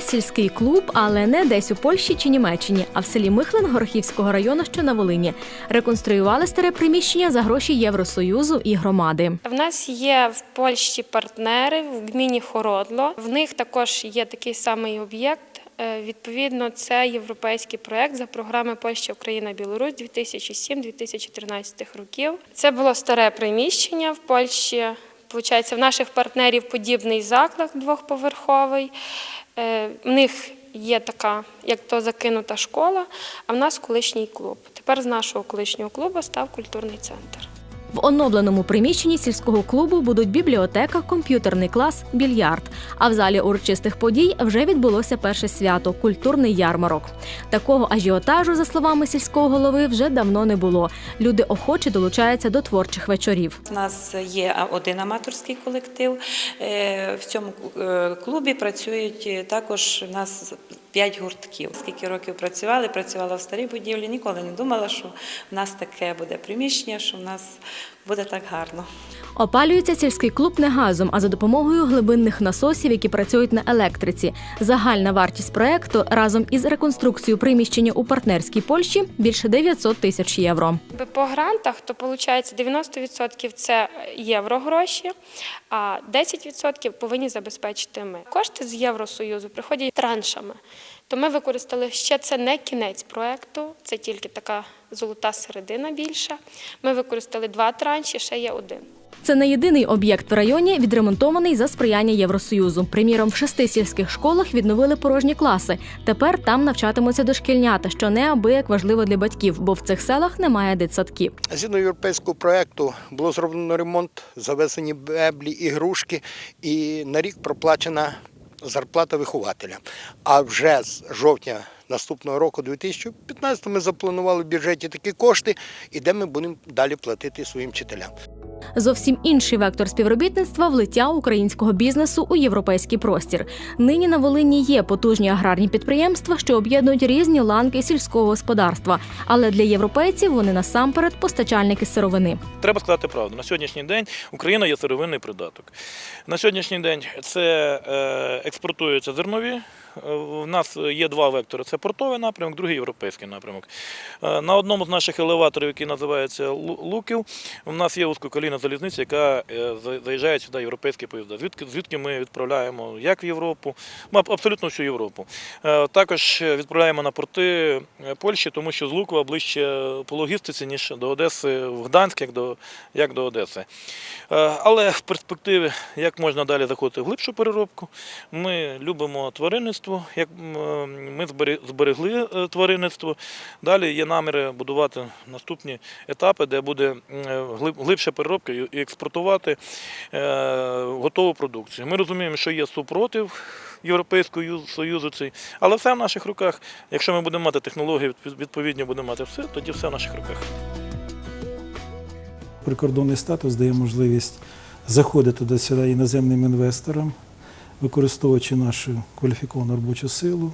сільський клуб, але не десь у Польщі чи Німеччині, а в селі Михлин Горохівського району, що на Волині. Реконструювали старе приміщення за гроші Євросоюзу і громади. В нас є в Польщі партнери в гміні Хородло. В них також є такий самий об'єкт. Е, Відповідно, це європейський проект за програми Польща, Україна, Білорусь 2007-2013 років. Це було старе приміщення в Польщі. Получається, в наших партнерів подібний заклад двохповерховий. Е, В них є така, як то закинута школа, а в нас колишній клуб. Тепер з нашого колишнього клубу став культурний центр. В оновленому приміщенні сільського клубу будуть бібліотека, комп'ютерний клас, більярд. А в залі урочистих подій вже відбулося перше свято культурний ярмарок. Такого ажіотажу, за словами сільського голови, вже давно не було. Люди охоче долучаються до творчих вечорів. У нас є один аматорський колектив. Е, В цьому е, клубі працюють е, також у нас п'ять гуртків. Скільки років працювали, працювала в старій будівлі, ніколи не думала, що в нас таке буде приміщення, що в нас буде так гарно. Опалюється сільський клуб не газом, а за допомогою глибинних насосів, які працюють на електриці. Загальна вартість проекту разом із реконструкцією приміщення у партнерській Польщі більше 900 тисяч євро. По грантах то виходить 90% це єврогроші, а 10% повинні забезпечити ми. Кошти з Євросоюзу приходять траншами. То ми використали ще це не кінець проекту, це тільки така золота середина більша. Ми використали два транші, ще є один. Це не єдиний об'єкт в районі, відремонтований за сприяння Євросоюзу. Приміром, в шести сільських школах відновили порожні класи. Тепер там навчатимуться дошкільнята, що неабияк важливо для батьків, бо в цих селах немає дитсадків. Згідно європейського проєкту було зроблено ремонт, завезені меблі, ігрушки, і на рік проплачена зарплата вихователя. А вже з жовтня наступного року, 2015, ми запланували в бюджеті такі кошти, і де ми будемо далі платити своїм вчителям. Зовсім інший вектор співробітництва влиття українського бізнесу у європейський простір. Нині на Волині є потужні аграрні підприємства, що об'єднують різні ланки сільського господарства. Але для європейців вони насамперед постачальники сировини. Треба сказати правду. На сьогоднішній день Україна є сировинний придаток. На сьогоднішній день це е, експортуються зернові. У нас є два вектори: це портовий напрямок, другий європейський напрямок. Е, На одному з наших елеваторів, який називається Луків, у нас є вузькоколійна залізниця, яка е, заїжджає сюди європейські поїзда. Звідки, звідки ми відправляємо як в Європу, абсолютно всю Європу. Е, Також відправляємо на порти Польщі, тому що з Лукова ближче по логістиці, ніж до Одеси в Гданськ, як до, як до Одеси. Але в перспективі, як можна далі заходити в глибшу переробку, ми любимо тваринництво, як е, ми зберегли е, тваринництво. Далі є наміри будувати наступні етапи, де буде е, глиб- глибша переробка і експортувати готову продукцію. Ми розуміємо, що є супротив Європейського Союзу але все в наших руках. Якщо ми будемо мати технології, відпов- відповідні будемо мати все, тоді все в наших руках. Прикордонний статус дає можливість заходити до сюди іноземним інвесторам, використовуючи нашу кваліфіковану робочу силу,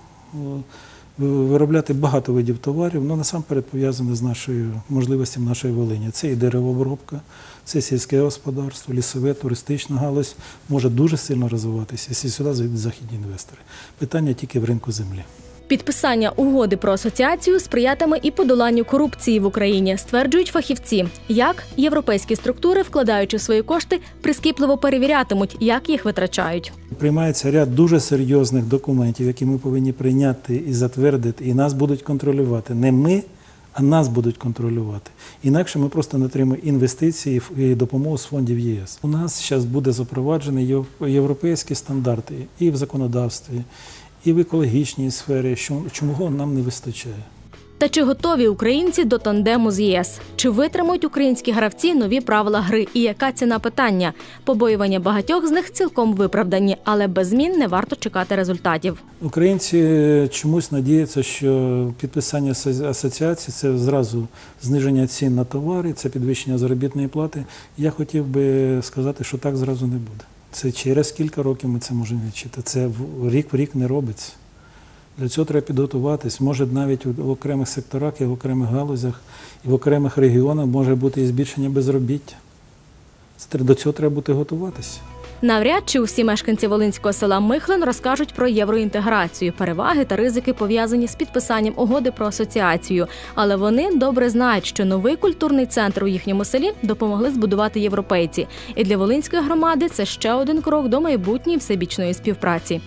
виробляти багато видів товарів, але насамперед пов'язане з нашою можливостями нашої Волині. Це і деревообробка, це сільське господарство, лісове, туристична галузь може дуже сильно розвиватися, якщо сюди зайдуть західні інвестори. Питання тільки в ринку землі. Підписання угоди про асоціацію сприятиме і подоланню корупції в Україні, стверджують фахівці. Як європейські структури, вкладаючи свої кошти, прискіпливо перевірятимуть, як їх витрачають. Приймається ряд дуже серйозних документів, які ми повинні прийняти і затвердити, і нас будуть контролювати. Не ми, а нас будуть контролювати. Інакше ми просто не отримаємо інвестиції і допомогу з фондів ЄС. У нас зараз буде запроваджені єв- європейські стандарти і в законодавстві, і в екологічній сфері, що- чого нам не вистачає. Та чи готові українці до тандему з ЄС? Чи витримують українські гравці нові правила гри? І яка ціна питання? Побоювання багатьох з них цілком виправдані, але без змін не варто чекати результатів. Українці чомусь надіються, що підписання асо- асоціації це зразу зниження цін на товари, це підвищення заробітної плати. Я хотів би сказати, що так зразу не буде. Це через кілька років ми це можемо відчити. Це рік в рік не робиться. Для цього треба підготуватись. Може навіть в окремих секторах і в окремих галузях, і в окремих регіонах може бути і збільшення безробіття. До цього треба бути готуватися. Навряд чи усі мешканці волинського села Михлин розкажуть про євроінтеграцію, переваги та ризики пов'язані з підписанням угоди про асоціацію. Але вони добре знають, що новий культурний центр у їхньому селі допомогли збудувати європейці. І для волинської громади це ще один крок до майбутньої всебічної співпраці.